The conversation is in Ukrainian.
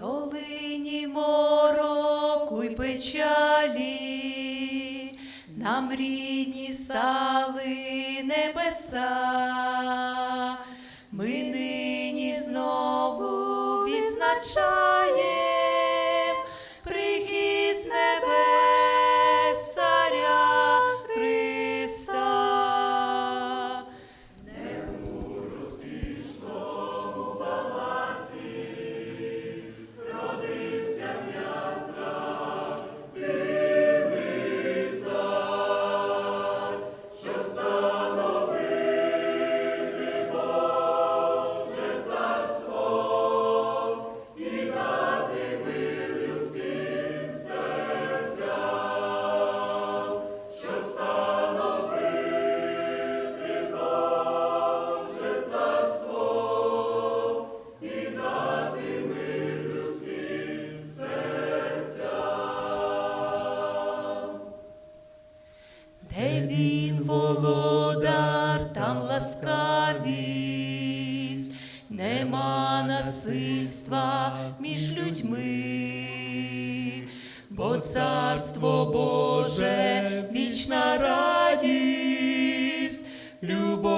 долині мороку й печалі, нам рідні стали небеса, ми нині знову відзначаєм володар, там ласкавість, нема насильства між людьми, бо царство Боже, вічна радість, правди.